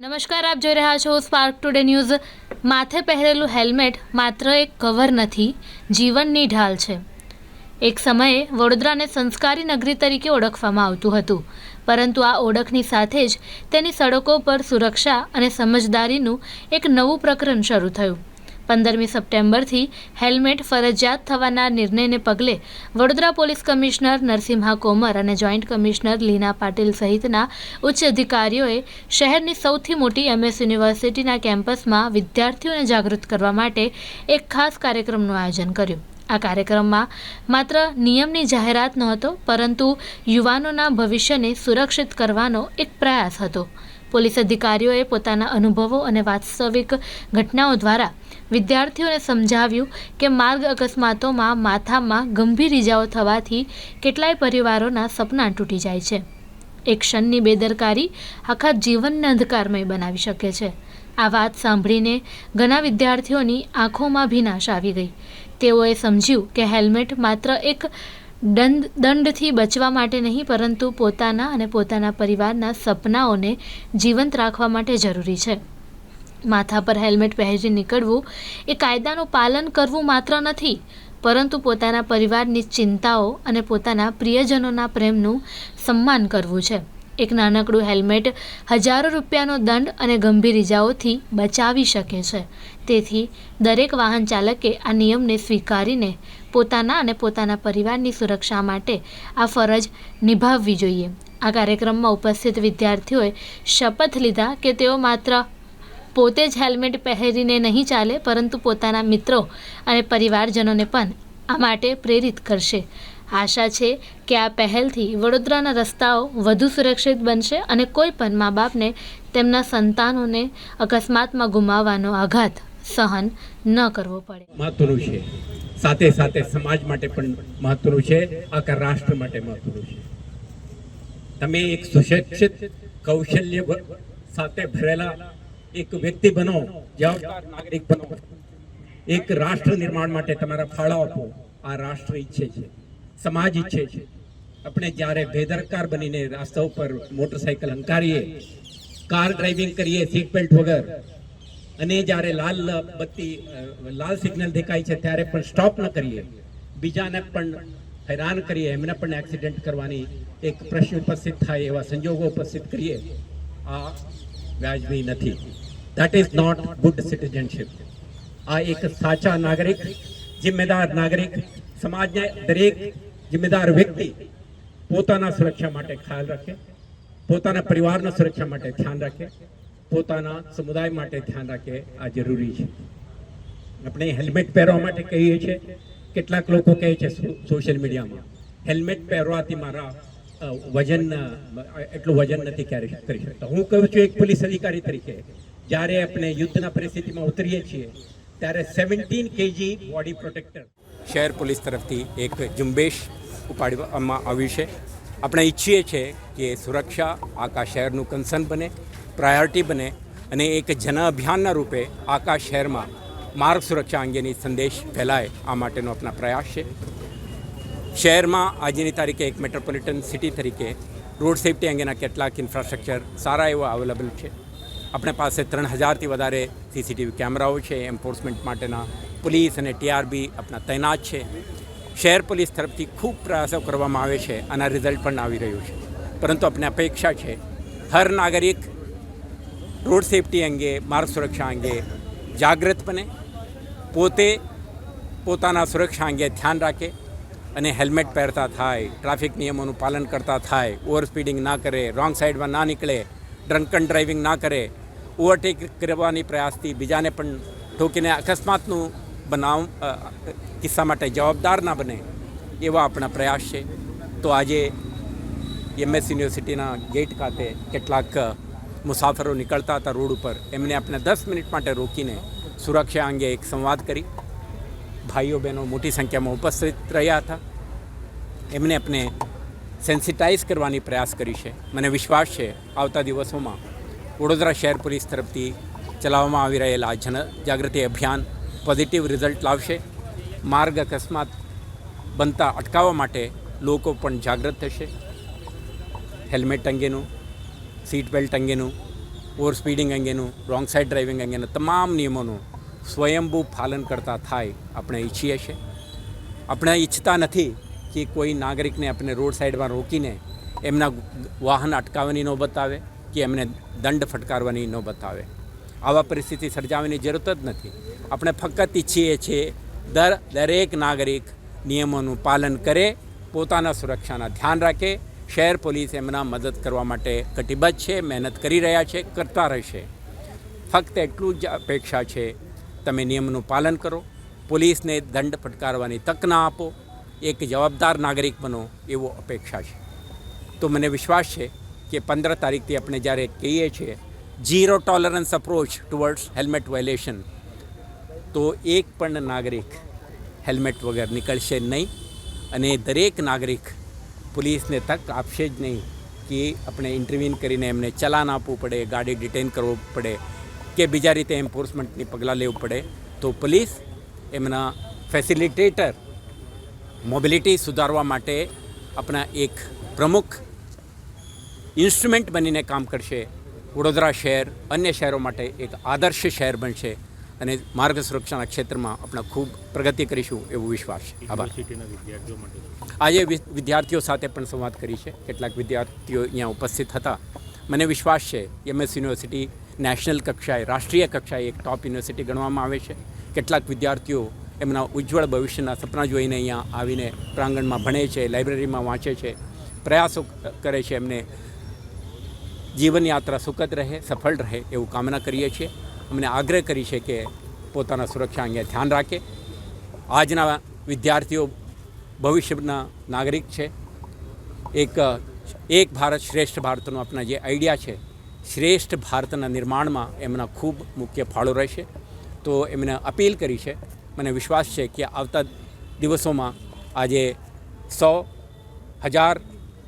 નમસ્કાર, આપ જોઈ રહ્યા છો સ્પાર્ક ટુડે ન્યૂઝ માથે પહેરેલું હેલ્મેટ માત્ર એક કવર નથી, જીવનની ઢાલ છે. એક સમયે વડોદરાને સંસ્કારી નગરી તરીકે ઓળખવામાં આવતું હતું, પરંતુ આ ઓળખની સાથે જ તેની સડકો પર સુરક્ષા અને સમજદારીનું એક નવું પ્રકરણ શરૂ થયું. પંદરમી સપ્ટેમ્બરથી હેલ્મેટ ફરજિયાત થવાના નિર્ણયને પગલે વડોદરા પોલીસ કમિશનર નરસિંહા કોમર અને જોઈન્ટ કમિશનર લીના પાટીલ સહિતના ઉચ્ચ અધિકારીઓએ શહેરની સૌથી મોટી એમએસ યુનિવર્સિટીના કેમ્પસમાં વિદ્યાર્થીઓને જાગૃત કરવા માટે એક ખાસ કાર્યક્રમનું આયોજન કર્યું. આ કાર્યક્રમમાં માત્ર નિયમની જાહેરાત નહોતો, પરંતુ યુવાનોના ભવિષ્યને સુરક્ષિત કરવાનો એક પ્રયાસ હતો. પોલીસ અધિકારીઓએ પોતાના અનુભવો અને વાસ્તવિક ઘટનાઓ દ્વારા વિદ્યાર્થીઓને સમજાવ્યું કે માર્ગ અકસ્માતોમાં માથામાં ગંભીર ઇજાઓ થવાથી કેટલાય પરિવારોના સપના તૂટી જાય છે. એક ક્ષણની બેદરકારી આખા જીવનને અંધકારમય બનાવી શકે છે. આ વાત સાંભળીને ઘણા વિદ્યાર્થીઓની આંખોમાં ભીનાશ આવી ગઈ. તેઓએ સમજ્યું કે હેલ્મેટ માત્ર એક દંડ, દંડથી બચવા માટે નહીં, પરંતુ પોતાના અને પોતાના પરિવારના સપનાઓને જીવંત રાખવા માટે જરૂરી છે. માથા પર હેલ્મેટ પહેરી નીકળવું એ કાયદાનું પાલન કરવું માત્ર નથી, પરંતુ પોતાના પરિવારની ચિંતાઓ અને પોતાના પ્રિયજનોના પ્રેમનું સન્માન કરવું છે. એક નાનકડું હેલ્મેટ હજારો રૂપિયાનો દંડ અને ગંભીર ઇજાઓથી બચાવી શકે છે. તેથી, દરેક વાહન ચાલકે આ નિયમને સ્વીકારીને પોતાના અને પોતાના પરિવારની સુરક્ષા માટે આ ફરજ નિભાવવી જોઈએ. આ કાર્યક્રમમાં ઉપસ્થિત વિદ્યાર્થીઓએ શપથ લીધા કે તેઓ માત્ર પોતે જ હેલ્મેટ પહેરીને નહીં ચાલે, પરંતુ પોતાના મિત્રો અને પરિવારજનોને પણ આ માટે પ્રેરિત કરશે. આશા છે કે આ પહેલથી વડોદરાના રસ્તાઓ વધુ સુરક્ષિત બનશે અને કોઈ પણ મા બાપને તેમના સંતાનોને અકસ્માતમાં ગુમાવવાનો આઘાત સહન ન કરવો પડે. મહત્વનું છે. સાથે સાથે સમાજ માટે પણ મહત્વનું છે, આખા રાષ્ટ્ર માટે મહત્વનું છે. તમે એક સુશિક્ષિત કૌશલ્ય સાથે ભરેલા એક વ્યક્તિ બનો, જવાબદાર નાગરિક બનો. એક રાષ્ટ્ર નિર્માણ માટે તમારા ફાળો આપો. આ રાષ્ટ્ર ઈચ્છે છે. સમાજ ઈચ્છે છે. આપણે જ્યારે બેદરકાર બનીને રાસ્તા ઉપર મોટરસાયકલ હંકારીએ, કાર ડ્રાઇવિંગ કરીએ સીટ બેલ્ટ વગર, અને જ્યારે લાલ બત્તી લાલ સિગ્નલ દેખાય છે ત્યારે પણ સ્ટોપ ન કરીએ, બીજાને પણ હેરાન કરીએ, એમને પણ એક્સિડન્ટ કરવાની એક પ્રશ્ન ઉપસ્થિત થાય એવા સંજોગો ઉપસ્થિત કરીએ. આ વ્યાજબી નથી. That is not good citizenship આ એક સાચા નાગરિક, જિમ્મેદાર નાગરિક, સમાજને દરેક જિમ્મેદાર વ્યક્તિ પોતાના સુરક્ષા માટે ખ્યાલ રાખે, પોતાના પરિવારના સુરક્ષા માટે ધ્યાન રાખે, પોતાના સમુદાય માટે ધ્યાન રાખે, આ જરૂરી છે. આપણે હેલ્મેટ પહેરવા માટે કહીએ છીએ, કેટલાક લોકો કહે છે સોશિયલ મીડિયામાં, હેલ્મેટ પહેરવાથી મારા વજન એટલું વજન નથી ક્યારે કરી શકતા. હું કહું છું એક પોલીસ અધિકારી તરીકે, જ્યારે આપણે યુદ્ધના પરિસ્થિતિમાં ઉતરીએ છીએ ત્યારે સેવન્ટીન કેજી બોડી પ્રોટેક્ટર શહેર પોલીસ તરફથી એક ઝુંબેશ ઉપાડવામાં આવ્યું છે. આપણે ઈચ્છીએ છીએ કે સુરક્ષા આખા શહેરનું કન્સર્ન બને પ્રાયોરિટી બને અને એક જન અભિયાનના રૂપે આખા શહેરમાં માર્ગ સુરક્ષા અંગેની સંદેશ ફેલાય આ માટેનો આપણા પ્રયાસ છે. શહેરમાં આજની તારીખે એક મેટ્રોપોલિટન સિટી તરીકે રોડ સેફટી અંગેના કેટલાક ઇન્ફ્રાસ્ટ્રક્ચર સારા એવા અવેલેબલ છે. આપણે પાસે ત્રણ હજારથી વધારે સીસીટીવી કેમેરાઓ છે, એન્ફોર્સમેન્ટ માટેના પોલીસ અને ટીઆરબી આપણા તૈનાત છે. શહેર પોલીસ તરફથી ખૂબ પ્રયાસો કરવામાં આવે છે આના રિઝલ્ટ પણ આવી રહ્યું છે. પરંતુ આપણે અપેક્ષા છે, હર નાગરિક રોડ સેફટી અંગે, માર્ગ સુરક્ષા અંગે જાગૃત બને, પોતે પોતાના સુરક્ષા અંગે ધ્યાન રાખે અને હેલ્મેટ પહેરતા થાય, ટ્રાફિક નિયમોનું પાલન કરતા થાય, ઓવર સ્પીડિંગ ના કરે, રોંગ સાઈડમાં ના નીકળે, ડ્રંકન ડ્રાઇવિંગ ના કરે ઓવરટેક કરવાની પ્રયાસથી બીજાને પણ ઠોકીને અકસ્માતનું બનાવ કિસ્સા માટે જવાબદાર ના બને એવા આપણા પ્રયાસ છે. તો આજે એમએસ યુનિવર્સિટીના ગેટ ખાતે કેટલાક મુસાફરો નીકળતા હતા રોડ ઉપર. એમને આપણે દસ મિનિટ માટે રોકીને સુરક્ષા અંગે એક સંવાદ કરી. ભાઈઓ બહેનો મોટી સંખ્યામાં ઉપસ્થિત રહ્યા હતા. એમને આપણે સેન્સિટાઇઝ કરવાની પ્રયાસ કરી છે. મને વિશ્વાસ છે આવતા દિવસોમાં વડોદરા શહેર પોલીસ તરફથી ચલાવવામાં આવી રહેલા જન જાગૃતિ અભિયાન પોઝિટિવ રિઝલ્ટ લાવશે. માર્ગ અકસ્માત બનતા અટકાવવા માટે લોકો પણ જાગૃત થશે. હેલ્મેટ અંગેનું સીટ બેલ્ટ અંગેનું ઓવર સ્પીડિંગ અંગેનું રોંગ સાઈડ ડ્રાઇવિંગ અંગેના તમામ નિયમોનું સ્વયંભૂ પાલન કરતા થાય આપણે ઈચ્છીએ છીએ. આપણે ઈચ્છતા નથી કે કોઈ નાગરિકને આપણે રોડ સાઈડમાં રોકીને એમના વાહન અટકાવવાની નોબત આવે. કે એમને દંડ ફટકારવાની નોબત આવે આવા પરિસ્થિતિ સર્જાવવાની જરૂરત જ નથી. આપણે ફક્ત ઈચ્છીએ છીએ દર, દરેક નાગરિક નિયમોનું પાલન કરે, પોતાના સુરક્ષાના ધ્યાન રાખે, શહેર પોલીસ એમના મદદ કરવા માટે કટિબદ્ધ છે, મહેનત કરી રહ્યા છે, કરતા રહેશે. ફક્ત એટલું જ અપેક્ષા છે, તમે નિયમનું પાલન કરો, પોલીસને દંડ ફટકારવાની તક ના આપો, એક જવાબદાર નાગરિક બનો એવો અપેક્ષા છે. તો મને વિશ્વાસ છે કે પંદર તારીખથી આપણે જ્યારે કહીએ છીએ zero tolerance approach towards helmet violation તો એક પણ નાગરિક હેલ્મેટ વગર નીકળશે નહીં અને દરેક નાગરિક પોલીસને તક આપશે જ નહીં કે આપણે ઇન્ટરવ્યુન કરીને એમને ચલાન આપવું પડે, ગાડી ડિટેન કરવું પડે કે બીજા રીતે એન્ફોર્સમેન્ટની પગલાં લેવું પડે. તો પોલીસ એમના ફેસિલિટેટર મોબિલિટી સુધારવા માટે આપણા એક પ્રમુખ ઇન્સ્ટ્રુમેન્ટ બનીને કામ કરશે. વડોદરા શહેર અન્ય શહેરો માટે એક આદર્શ શહેર બનશે અને માર્ગ સુરક્ષાના ક્ષેત્રમાં આપણે ખૂબ પ્રગતિ કરીશું એવો વિશ્વાસ છે. આભાર. આજે વિદ્યાર્થીઓ સાથે પણ સંવાદ કરી છે. કેટલાક વિદ્યાર્થીઓ અહીંયા ઉપસ્થિત હતા. મને વિશ્વાસ છે એમએસ યુનિવર્સિટી નેશનલ કક્ષાએ રાષ્ટ્રીય કક્ષાએ એક ટોપ યુનિવર્સિટી ગણવામાં આવે છે. કેટલાક વિદ્યાર્થીઓ એમના ઉજ્જવળ ભવિષ્યના સપના જોઈને અહીંયા આવીને પ્રાંગણમાં ભણે છે લાઇબ્રેરીમાં વાંચે છે પ્રયાસો કરે છે એમને જીવનયાત્રા સુખદ રહે, સફળ રહે એવું કામના કરીએ છીએ. અમને આગ્રહ કરી છે કે પોતાના સુરક્ષા અંગે ધ્યાન રાખે. આજના વિદ્યાર્થીઓ ભવિષ્યના નાગરિક છે. એક એક ભારત શ્રેષ્ઠ ભારતનો આપણા જે આઈડિયા છે, શ્રેષ્ઠ ભારતના નિર્માણમાં એમના ખૂબ મુખ્ય ફાળો રહેશે. તો એમને અપીલ કરી છે, મને વિશ્વાસ છે કે આવતા દિવસોમાં આજે સો હજાર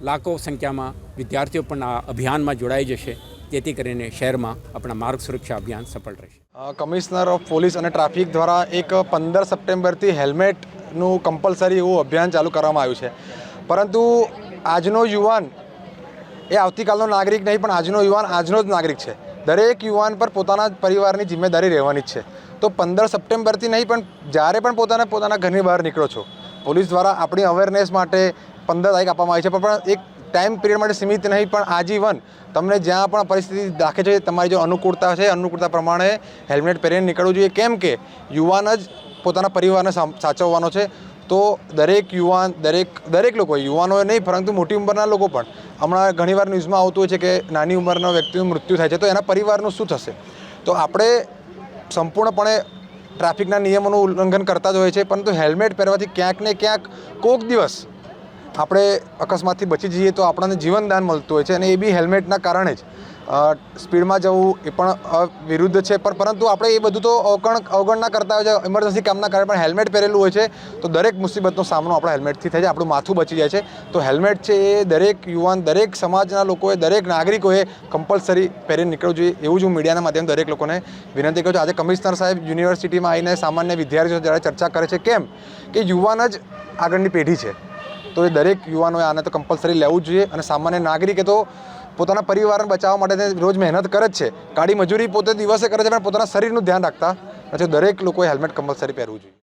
લાખો સંખ્યામાં વિદ્યાર્થીઓ પણ આ અભિયાનમાં જોડાઈ જશે. જેથી કરીને શહેરમાં આપણા માર્ગ સુરક્ષા અભિયાન સફળ રહેશે. કમિશનર ઓફ પોલીસ અને ટ્રાફિક દ્વારા એક પંદર સપ્ટેમ્બરથી હેલ્મેટનું કમ્પલસરી એવું અભિયાન ચાલુ કરવામાં આવ્યું છે. પરંતુ આજનો યુવાન એ આવતીકાલનો નાગરિક નહીં, પણ આજનો યુવાન આજનો જ નાગરિક છે. દરેક યુવાન પર પોતાના પરિવારની જિમ્મેદારી રહેવાની જ છે. તો પંદર સપ્ટેમ્બરથી નહીં, પણ જ્યારે પણ પોતાના પોતાના ઘરની બહાર નીકળો છો, પોલીસ દ્વારા આપણી અવેરનેસ માટે પંદર તારીખ આપવામાં આવી છે. પણ એક ટાઈમ પિરિયડ માટે સીમિત નહીં, પણ આજીવન. તમને જ્યાં પણ પરિસ્થિતિ રાખે છે, તમારી જો અનુકૂળતા છે, અનુકૂળતા પ્રમાણે હેલ્મેટ પહેરીને નીકળવું જોઈએ. કેમ કે યુવાન જ પોતાના પરિવારને સાચવવાનો છે. તો દરેક યુવાન, દરેક દરેક લોકો યુવાનોએ નહીં, પરંતુ મોટી ઉંમરના લોકો પણ. હમણાં ઘણીવાર ન્યૂઝમાં આવતું હોય છે કે નાની ઉંમરના વ્યક્તિનું મૃત્યુ થાય છે. તો એના પરિવારનું શું થશે? તો આપણે સંપૂર્ણપણે ટ્રાફિકના નિયમોનું ઉલ્લંઘન કરતા જ હોય છે. પરંતુ હેલ્મેટ પહેરવાથી ક્યાંક ને ક્યાંક કોક દિવસ આપણે અકસ્માતથી બચી જઈએ તો આપણને જીવનદાન મળતું હોય છે અને એ બી હેલ્મેટના કારણે જ. સ્પીડમાં જવું એ પણ વિરુદ્ધ છે. પણ પરંતુ આપણે એ બધું તો અવગણ, અવગણના કરતા હોય છે. ઇમરજન્સી કામના કારણે પણ હેલ્મેટ પહેરેલું હોય છે. તો દરેક મુસીબતનો સામનો આપણા હેલ્મેટથી થાય છે. આપણું માથું બચી જાય છે. તો હેલ્મેટ છે એ દરેક યુવાન, દરેક સમાજના લોકોએ, દરેક નાગરિકોએ કમ્પલસરી પહેરીને નીકળવું જોઈએ. એવું જ હું મીડિયાના માધ્યમથી દરેક લોકોને વિનંતી કરું છું. આજે કમિશનર સાહેબ યુનિવર્સિટીમાં આવીને સામાન્ય વિદ્યાર્થીઓ જ્યારે ચર્ચા કરે છે, કેમ? કે યુવાન જ આગળની પેઢી છે. તો એ દરેક યુવાનોએ આને તો કમ્પલસરી લેવું જોઈએ અને સામાન્ય નાગરિકે તો પોતાના પરિવારને બચાવવા માટે રોજ મહેનત કરે જ છે. કાળી મજૂરી પોતે દિવસે કરે છે, પણ પોતાના શરીરનું ધ્યાન રાખતા નથી. દરેક લોકોએ હેલ્મેટ કમ્પલસરી પહેરવું જોઈએ.